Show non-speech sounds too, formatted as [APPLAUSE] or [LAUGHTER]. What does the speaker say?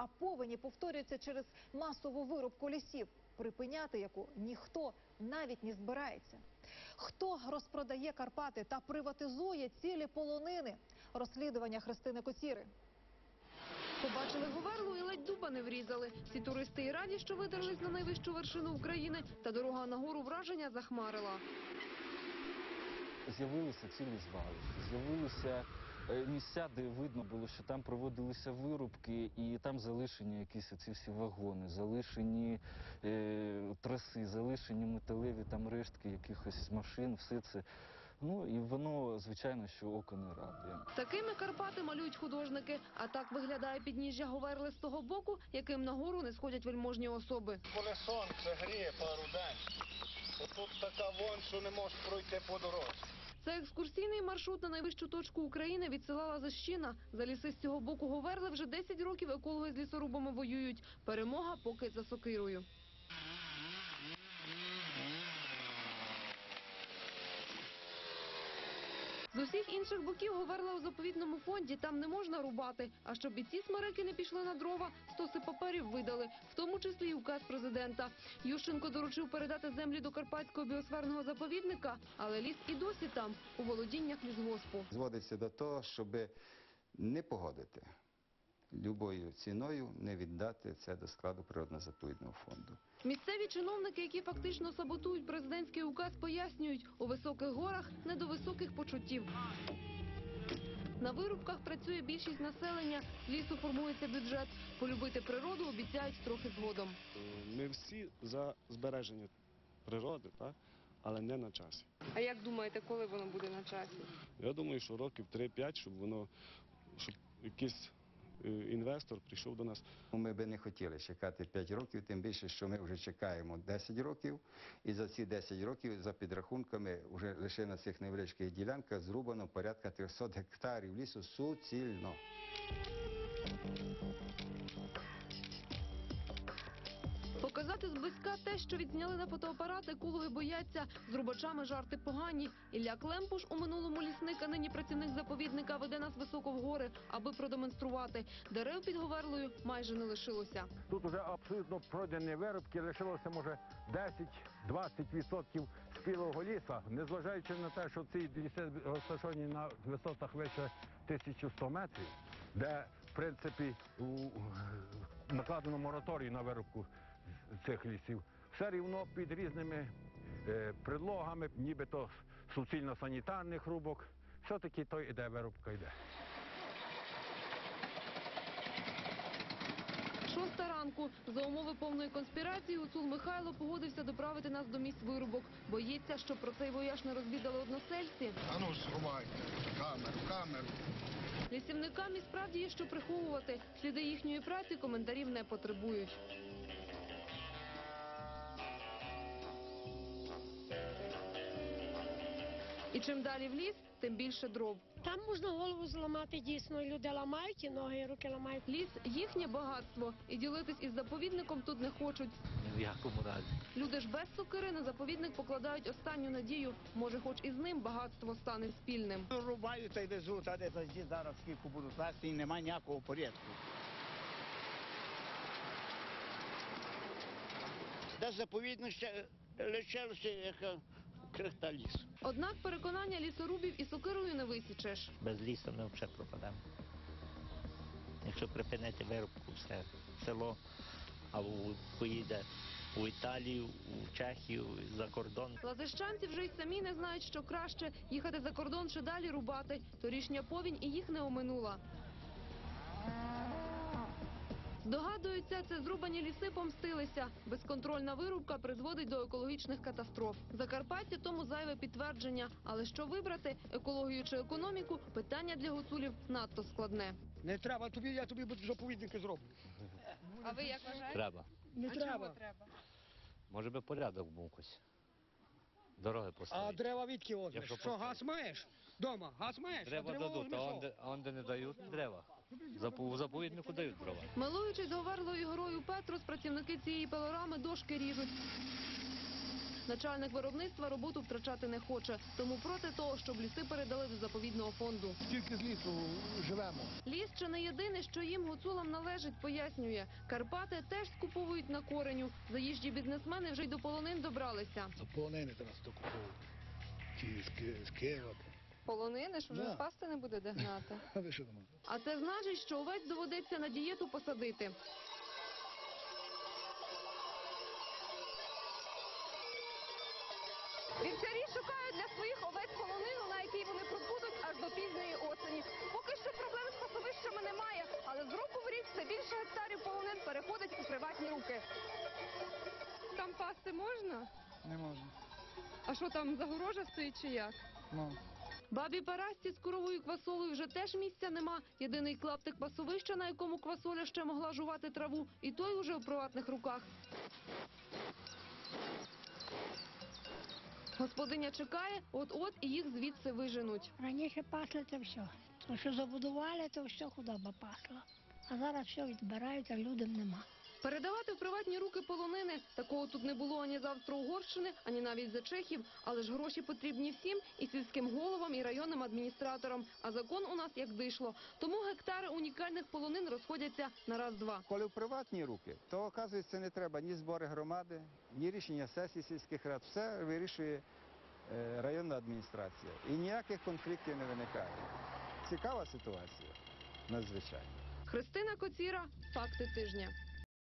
а повені повторюються через масову вирубку лісів, припиняти яку ніхто навіть не збирається. Хто розпродає Карпати та приватизує цілі полонини? Розслідування Христини Коціри. Побачили говерлу і ледь дуба не врізали. Всі туристи і раді, що видерлись на найвищу вершину України, та дорога на гору враження захмарила. З'явилися цілі звали, з'явилися е, місця, де видно було, що там проводилися вирубки, і там залишені якісь оці всі вагони, залишені е, траси, залишені металеві там рештки якихось машин, все це. Ну і воно, звичайно, що око не радує. Такими Карпати малюють художники. А так виглядає підніжжя Говерли з того боку, яким на гору не сходять вельможні особи. Коли сонце гріє пару день, отут така вон, що не можеш пройти по дорозі. Це екскурсійний маршрут на найвищу точку України від села Лазащина. За ліси з цього боку Говерли вже 10 років екологи з лісорубами воюють. Перемога поки за сокирою. З усіх інших боків говорила у заповідному фонді, там не можна рубати. А щоб і ці смереки не пішли на дрова, стоси паперів видали, в тому числі й указ президента. Ющенко доручив передати землі до Карпатського біосферного заповідника, але ліс і досі там, у володіннях лісгоспу. зводиться до того, щоб не погодити любою ціною не віддати це до складу природно-заповідного фонду. Місцеві чиновники, які фактично саботують президентський указ, пояснюють, у високих горах не до високих почуттів. На вирубках працює більшість населення, з лісу формується бюджет. Полюбити природу обіцяють трохи згодом. Ми всі за збереження природи, так? але не на часі. А як думаєте, коли воно буде на часі? Я думаю, що років 3-5, щоб воно, щоб якийсь е, інвестор прийшов до нас. Ми би не хотіли чекати 5 років, тим більше, що ми вже чекаємо 10 років, і за ці 10 років, за підрахунками, вже лише на цих невеличких ділянках зрубано порядка 300 гектарів лісу суцільно. Показати зблизька те, що відзняли на фотоапарат, екологи бояться. З рубачами жарти погані. Ілля Клемпуш у минулому лісник, а нині працівник заповідника, веде нас високо в гори, аби продемонструвати. Дерев під Говерлою майже не лишилося. Тут вже абсолютно пройдені виробки, лишилося може 10-20% спілого ліса, незважаючи на те, що ці ліси розташовані на висотах вище 1100 метрів, де в принципі накладено мораторій на вирубку цих лісів. Все рівно під різними е, предлогами, нібито суцільно-санітарних рубок, все-таки той іде вирубка йде. Шоста ранку. За умови повної конспірації Гуцул Михайло погодився доправити нас до місць вирубок. Боїться, що про цей вояж не розвідали односельці. А ну сховайте, камеру, камеру. Лісівникам і справді є що приховувати. Сліди їхньої праці коментарів не потребують. І чим далі в ліс, тим більше дров. Там можна голову зламати дійсно. Люди ламають і ноги, і руки ламають. Ліс їхнє багатство, і ділитись із заповідником тут не хочуть. Ні в якому разі. Люди ж без сокири на заповідник покладають останню надію. Може, хоч із ним багатство стане спільним. Рубають та й везуть, а де тоді зараз скільки будуть вести, і немає ніякого порядку. Де заповідно ще лишилося, яка крихта лісу. Однак переконання лісорубів і сокирою не висічеш. Без лісу ми взагалі пропадемо. Якщо припинити вирубку, все село або поїде у Італію, у Чехію, за кордон. Лазищанці вже й самі не знають, що краще їхати за кордон чи далі рубати. Торішня повінь і їх не оминула. Здогадуються, це зрубані ліси помстилися. Безконтрольна вирубка призводить до екологічних катастроф. Закарпаття тому зайве підтвердження. Але що вибрати екологію чи економіку? Питання для гуцулів надто складне. Не треба тобі, я тобі заповідники зроблю. А ви як вважаєте? Треба. Не треба. треба. Може би порядок був якось. Дороги А дерева відки возьмеш? Якщо Що, просто- газ маєш? Дома, газ маєш? Дерева а дерева дадуть, а возьмеш, онде, а онде не дають дерева. Запу- У заповіднику дають дрова. Милуючись Говерлою горою Петрос, працівники цієї пилорами дошки ріжуть. Начальник виробництва роботу втрачати не хоче, тому проти того, щоб ліси передали до заповідного фонду. Тільки з лісу живемо. Ліс чи не єдине, що їм гуцулам належить, пояснює. Карпати теж скуповують на кореню. Заїжджі бізнесмени вже й до полонин добралися. До полонини до нас докуповують. Ті з Києва. Полонини ж вже Да. пасти не буде де гнати. [LAUGHS] А ви що думаєте? А це значить, що овець доведеться на дієту посадити. Вівцярі шукають для своїх овець полонину, на якій вони пробудуть аж до пізньої осені. Поки що проблем з пасовищами немає, але з року в рік все більше гектарів полонин переходить у приватні руки. Там пасти можна? Не можна. А що там загорожа стоїть чи як? Ну. Бабі Парасті з коровою квасолою вже теж місця нема. Єдиний клаптик пасовища, на якому квасоля ще могла жувати траву, і той уже у приватних руках. Господиня чекає, от-от і їх звідси виженуть. Раніше пасли це все. То, що забудували, то все худоба пасла. А зараз все відбирають, а людям нема. Передавати в приватні руки полонини такого тут не було ані з Австро-Угорщини, ані навіть за чехів. Але ж гроші потрібні всім і сільським головам, і районним адміністраторам. А закон у нас як дишло. Тому гектари унікальних полонин розходяться на раз-два. Коли в приватні руки, то оказується не треба ні збори громади, ні рішення сесії сільських рад. Все вирішує е, районна адміністрація. І ніяких конфліктів не виникає. Цікава ситуація, надзвичайно. Христина Коціра, факти тижня.